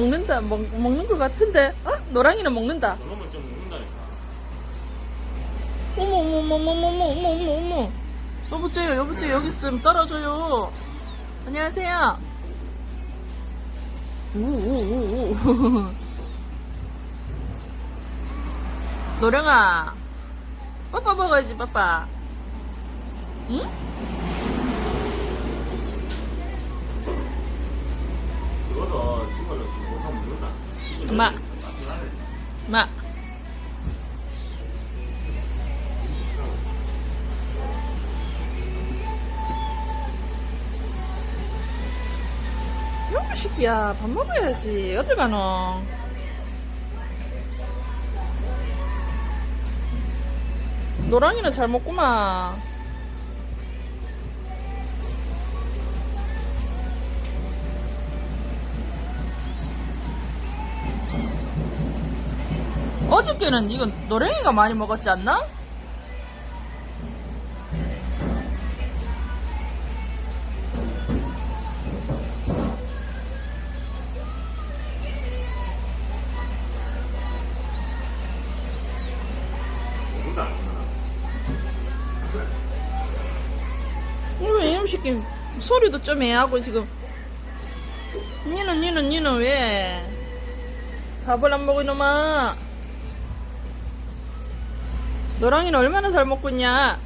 먹는다. 먹, 먹는 것 같은데? 어? 노랑이는 먹는다. 그러면 좀 먹는다니까. 어머, 어머, 어머, 어머, 어머, 어머, 어머, 어머. 여보세요, 여보세요, 여기서 좀 떨어져요. 안녕하세요. 오, 오, 오, 오. 노령아. 빠빠 먹어야지, 빠빠. 응? 엄마. 마. 이런 새끼야, 밥 먹어야지. 어딜 가노? 노랑이는 잘 먹구만. 어저께는 이건 노랭이가 많이 먹었지 않나? 먹는다. 안 먹는다. 왜 이놈 새끼 소리도 좀 애하고 지금 니는 니는 니는 왜 밥을 안 먹어 이놈아 노랑이는 얼마나 잘 먹고 있냐